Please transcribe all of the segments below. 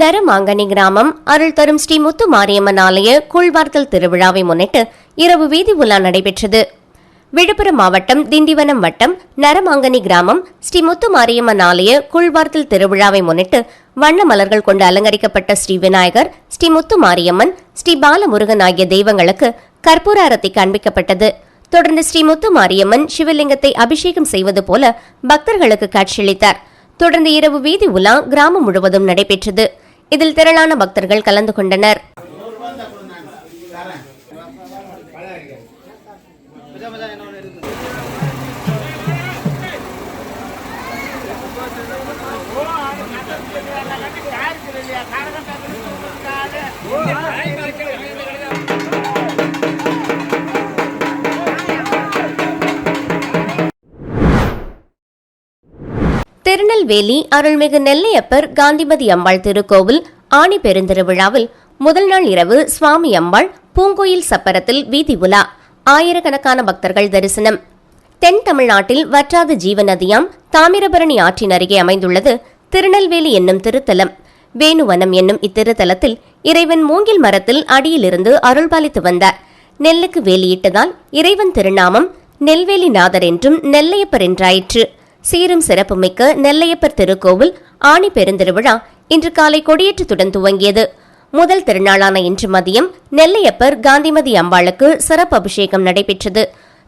நரமாங்கனி கிராமம் அருள் தரும் ஸ்ரீ முத்து மாரியம்மன் ஆலய கூழ்வார்த்தல் திருவிழாவை முன்னிட்டு இரவு வீதி உலா நடைபெற்றது. விழுப்புரம் மாவட்டம் திண்டிவனம் வட்டம் நரமாங்கனி கிராமம் ஸ்ரீ முத்து மாரியம்மன் ஆலய கூழ்வார்த்தல் திருவிழாவை முன்னிட்டு வண்ண மலர்கள் கொண்டு அலங்கரிக்கப்பட்ட ஸ்ரீ விநாயகர் ஸ்ரீ முத்து மாரியம்மன் ஸ்ரீ பாலமுருகன் ஆகிய தெய்வங்களுக்கு கற்பூர அரத்தி காண்பிக்கப்பட்டது. தொடர்ந்து ஸ்ரீ முத்து மாரியம்மன் சிவலிங்கத்தை அபிஷேகம் செய்வது போல பக்தர்களுக்கு காட்சியளித்தார். தொடர்ந்து இரவு வீதி உலா கிராமம் முழுவதும் நடைபெற்றது. இதில் திரளான பக்தர்கள் கலந்து கொண்டனர் திருநெல்வேலி அருள்மிகு நெல்லையப்பர் காந்திமதி அம்பாள் திருக்கோவில் ஆணி பெருந்திருவிழாவில் முதல் நாள் இரவு சுவாமி அம்பாள் பூங்கோயில் சப்பரத்தில் வீதி உலா. ஆயிரக்கணக்கான பக்தர்கள் தரிசனம். தென் தமிழ்நாட்டில் வற்றாத ஜீவநதியாம் தாமிரபரணி ஆற்றின் அருகே அமைந்துள்ளது திருநெல்வேலி என்னும் திருத்தலம். வேணுவனம் என்னும் இத்திருத்தலத்தில் இறைவன் மூங்கில் மரத்தில் அடியிலிருந்து அருள்பாலித்து வந்தார். நெல்லுக்கு வேலியிட்டதால் இறைவன் திருநாமம் நெல்வேலி நாதர் என்றும் நெல்லையப்பர் என்றாயிற்று. சீரும் சிறப்புமிக்க நெல்லையப்பர் திருக்கோவில் ஆணி பெருந்திருவிழா இன்று காலை கொடியேற்றத்துடன் துவங்கியது. முதல் திருநாளான இன்று மதியம் நெல்லையப்பர் காந்திமதி அம்பாளுக்கு சிறப்பு அபிஷேகம் நடைபெற்றது.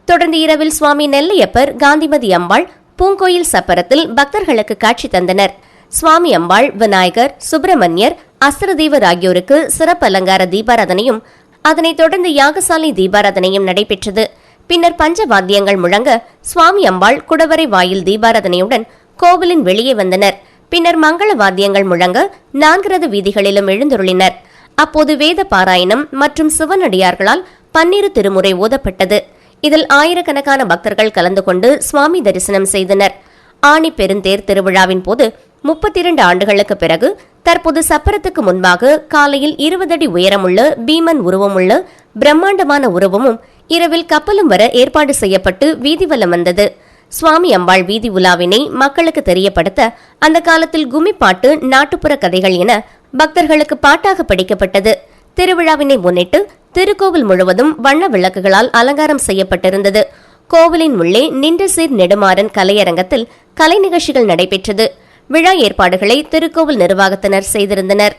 தொடர்ந்து இரவில் சுவாமி நெல்லையப்பர் காந்திமதி அம்பாள் பூங்கோயில் சப்பரத்தில் பக்தர்களுக்கு காட்சி தந்தனர். சுவாமி அம்பாள் விநாயகர் சுப்பிரமணியர் அஸ்திரதேவர் ஆகியோருக்கு சிறப்பு அலங்கார தீபாராதனையும் அதனைத் தொடர்ந்து யாகசாலை தீபாராதனையும் நடைபெற்றது. பின்னர் பஞ்ச வாத்தியங்கள் முழங்க சுவாமி அம்பாள் குடவரை வாயில் தீபாராதனையுடன் கோவிலின் வெளியே வந்தனர். பின்னர் மங்கள வாத்தியங்கள் முழங்க நான்கிறது வீதிகளிலும் எழுந்துருளினர். அப்போது வேத பாராயணம் மற்றும் சிவனடியார்களால் பன்னிரு திருமுறை ஓதப்பட்டது. இதில் ஆயிரக்கணக்கான பக்தர்கள் கலந்து கொண்டு சுவாமி தரிசனம் செய்தனர். ஆணி பெருந்தேர் திருவிழாவின் போது முப்பத்தி இரண்டு ஆண்டுகளுக்கு பிறகு தற்போது சப்பரத்துக்கு முன்பாக காலையில் இருபது அடி உயரமுள்ள பீமன் உருவமுள்ள பிரம்மாண்டமான உருவமும் இரவில் கப்பலும் வர ஏற்பாடு செய்யப்பட்டு வீதிவலம் வந்தது. சுவாமி அம்பாள் வீதி உலாவினை மக்களுக்கு தெரியப்படுத்த அந்த காலத்தில் கும்மி பாட்டு நாட்டுப்புற கதைகள் என பக்தர்களுக்கு பாட்டாக படிக்கப்பட்டது. திருவிழாவினை முன்னிட்டு திருக்கோவில் முழுவதும் வண்ண விளக்குகளால் அலங்காரம் செய்யப்பட்டிருந்தது. கோவிலின் உள்ளே நின்ற சீர் நெடுமாறன் கலையரங்கத்தில் கலை நிகழ்ச்சிகள் நடைபெற்றது. விழா ஏற்பாடுகளை திருக்கோவில் நிர்வாகத்தினர் செய்திருந்தனர்.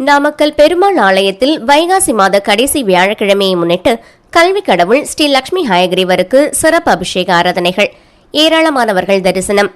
நாமக்கல் பெருமாள் ஆலயத்தில் வைகாசி மாத கடைசி வியாழக்கிழமையை முன்னிட்டு கல்வி கடவுள் ஸ்ரீ லட்சுமி ஹயகிரிவருக்கு சிறப்பு அபிஷேக ஆராதனைகள். ஏராளமானவர்கள் தரிசனம்.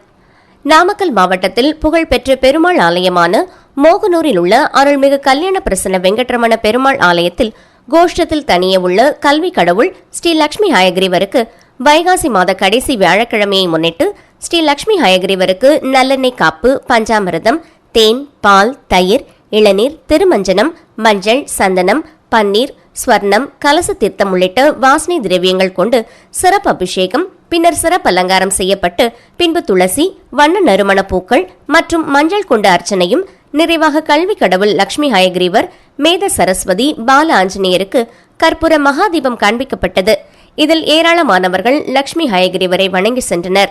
நாமக்கல் மாவட்டத்தில் புகழ்பெற்ற பெருமாள் ஆலயமான மோகனூரில் உள்ள அருள்மிகு கல்யாண பிரசன்ன வெங்கட்ரமண பெருமாள் ஆலயத்தில் கோஷ்டத்தில் தனியே உள்ள கல்வி கடவுள் ஸ்ரீ லட்சுமி ஹயகிரிவருக்கு வைகாசி மாத கடைசி வியாழக்கிழமையை முன்னிட்டு ஸ்ரீ லட்சுமி ஹயகிரிவருக்கு நல்லெண்ணெய் காப்பு பஞ்சாமிரதம் தேன் பால் தயிர் இளநீர் திருமஞ்சனம் மஞ்சள் சந்தனம் பன்னீர் ஸ்வர்ணம் கலச தீர்த்தம் உள்ளிட்ட வாசனை திரவியங்கள் கொண்டு சிறப்பு அபிஷேகம் பின்னர் சிறப்பு அலங்காரம் செய்யப்பட்டு பின்பு துளசி வண்ண நறுமண பூக்கள் மற்றும் மஞ்சள் கொண்ட அர்ச்சனையும் நிறைவாக கல்வி கடவுள் லட்சுமி ஹயக்ரீவர் மேத சரஸ்வதி பால ஆஞ்சநேயருக்கு கற்பூர மகாதீபம் காண்பிக்கப்பட்டது. இதில் ஏராளமானவர்கள் லட்சுமி ஹயக்ரீவரை வணங்கி சென்றனர்.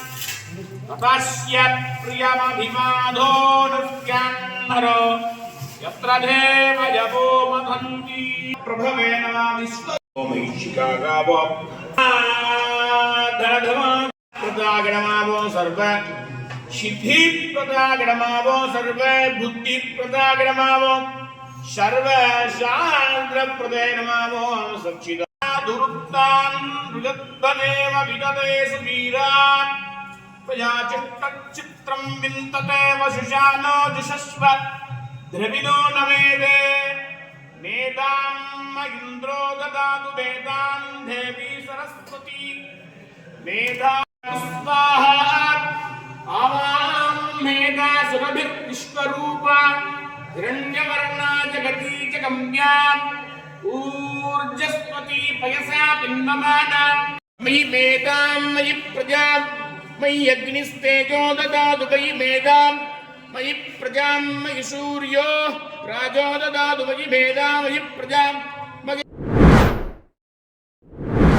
ततस्य प्रियमभिमाधो नृत्यान्नरो यत्र देव यवो मथन्ति प्रभवे नमामिश्व ओमैशिकागावो प्रदागणमावो सर्व सिद्धिप्रदागणमावो सर्व बुद्धिप्रदागणमावो सर्व शास्त्रप्रदे नमावो सच्चिदा दुरुक्तान् रुजद्वदेव विदते सुवीरान् प्रजा चित्तच्चित्रम् विन्तते वशुशानो जुषस्व द्रविणो न वेदे मेदाम् इन्द्रो ददातु वेदान् देवी सरस्वती मेधा स्वाहा आवाम् मेधा सुरभिर्विश्वरूपा हिरण्यवर्णा जगती च गम्या ऊर्जस्वती पयसा पिन्वमाना मयि मेधाम् मयि प्रजा मयि अग्निस्तेजो ददातु मयि मेधाम् मयि प्रजाम् मयि सूर्यो राजो ददातु मयि मेधा मयि प्रजाम् मयि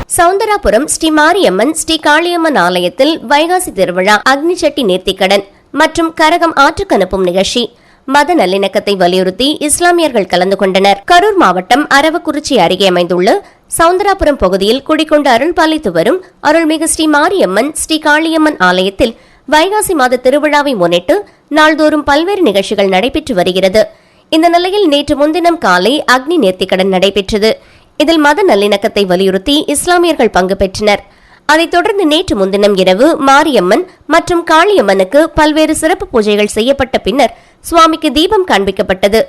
சவுந்தராபுரம் ஸ்ரீ மாரியம்மன் ஸ்ரீ காளியம்மன் ஆலயத்தில் வைகாசி திருவிழா அக்னி சட்டி நேர்த்திக்கடன் மற்றும் கரகம் ஆற்றுக்கு அனுப்பும் நிகழ்ச்சி மத நல்லிணக்கத்தை வலியுறுத்தி இஸ்லாமியர்கள் கலந்து கொண்டனர். கரூர் மாவட்டம் அரவக்குறிச்சி அருகே அமைந்துள்ள சவுந்தராபுரம் பகுதியில் குடிக்கொண்டு அருள் பாலித்து வரும் அருள்மிகு ஸ்ரீ மாரியம்மன் ஸ்ரீ காளியம்மன் ஆலயத்தில் வைகாசி மாத திருவிழாவை முன்னிட்டு நாள்தோறும் பல்வேறு நிகழ்ச்சிகள் நடைபெற்று வருகிறது. இந்த நிலையில் நேற்று முன்தினம் காலை அக்னி நேர்த்திக்கடன் நடைபெற்றது. இதில் மத நல்லிணக்கத்தை வலியுறுத்தி இஸ்லாமியர்கள் பங்கு பெற்றனர். அதைத் தொடர்ந்து நேற்று முன்தினம் இரவு மாரியம்மன் மற்றும் காளியம்மனுக்கு பல்வேறு சிறப்பு பூஜைகள் செய்யப்பட்ட பின்னர் சுவாமிக்கு தீபம் காண்பிக்கப்பட்டது.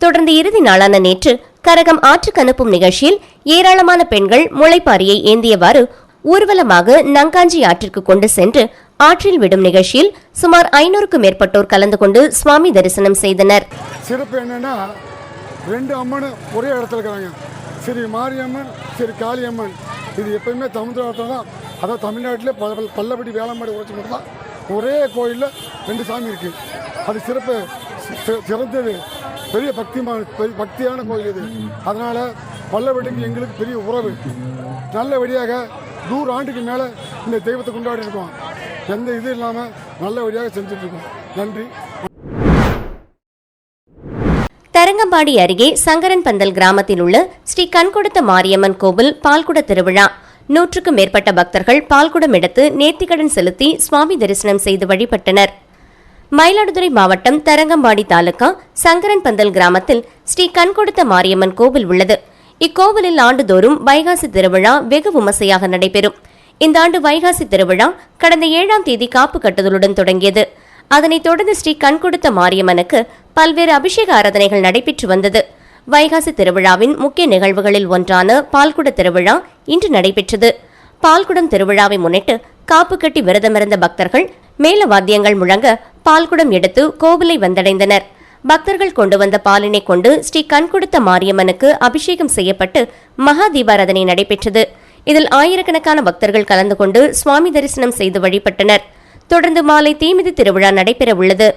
தொடர்ந்து இறுதி நாளான நேற்று கரகம் ஆற்றுக்கு அனுப்பும் நிகழ்ச்சியில் ஏராளமான பெண்கள் முளைப்பாரியை ஏந்தியவாறு ஊர்வலமாக நங்காஞ்சி ஆற்றிற்கு கொண்டு சென்று ஆற்றில் விடும் நிகழ்ச்சியில் சுமார் ஐநூறுக்கும் மேற்பட்டோர் கலந்து கொண்டு சுவாமி தரிசனம் செய்தனர். சிறப்பு என்னன்னா ரெண்டு அம்மனும் ஒரே இடத்துல இருக்கிறாங்க ஸ்ரீ மாரியம்மன் ஸ்ரீ காளியம்மன். இது எப்பயுமே தமிழ்நாட்டில் தான் அதாவது தமிழ்நாட்டிலே பல பல்லபடி பல்லப்பட்டி வேளாண்மாடி உழைச்சி மட்டும் தான் ஒரே கோயிலில் ரெண்டு சாமி இருக்குது அது சிறப்பு சிறந்தது. பெரிய பக்திமான பெரிய பக்தியான கோயில் இது. அதனால் பல்லப்பட்டிக்கு எங்களுக்கு பெரிய உறவு. நல்லபடியாக நூறு ஆண்டுக்கு மேலே இந்த தெய்வத்தை கொண்டாடி இருக்கோம். எந்த இது இல்லாமல் நல்லபடியாக செஞ்சுட்ருக்கோம் நன்றி. தரங்கம்பாடி அருகே சங்கரன் பந்தல் கிராமத்தில் உள்ள ஸ்ரீ கண்கொடுத்த மாரியம்மன் கோவில் பால்குட திருவிழா. நூற்றுக்கும் மேற்பட்ட பக்தர்கள் பால்குடம் எடுத்து நேர்த்திக்கடன் செலுத்தி சுவாமி தரிசனம் செய்து வழிபட்டனர். மயிலாடுதுறை மாவட்டம் தரங்கம்பாடி தாலுகா சங்கரன் பந்தல் கிராமத்தில் ஸ்ரீ கண்கொடுத்த மாரியம்மன் கோவில் உள்ளது. இக்கோவிலில் ஆண்டுதோறும் வைகாசி திருவிழா வெகு விமர்சையாக நடைபெறும். இந்த ஆண்டு வைகாசி திருவிழா கடந்த ஏழாம் தேதி காப்பு கட்டுதலுடன் தொடங்கியது. அதனைத் தொடர்ந்து ஸ்ரீ கண்கொடுத்த மாரியம்மனுக்கு பல்வேறு அபிஷேக ஆராதனைகள் நடைபெற்று வந்தது. வைகாசி திருவிழாவின் முக்கிய நிகழ்வுகளில் ஒன்றான பால்குட திருவிழா இன்று நடைபெற்றது. பால்குடம் திருவிழாவை முன்னிட்டு காப்பு கட்டி விரதமிருந்த பக்தர்கள் மேல வாத்தியங்கள் முழங்க பால்குடம் எடுத்து கோவிலை வந்தடைந்தனர். பக்தர்கள் கொண்டு வந்த பாலினை கொண்டு ஸ்ரீ கண்கொடுத்த மாரியம்மனுக்கு அபிஷேகம் செய்யப்பட்டு மகா தீபாராதனை நடைபெற்றது. இதில் ஆயிரக்கணக்கான பக்தர்கள் கலந்து கொண்டு சுவாமி தரிசனம் செய்து வழிபட்டனர். தொடர்ந்து மாலை தீமிதி திருவிழா நடைபெற உள்ளது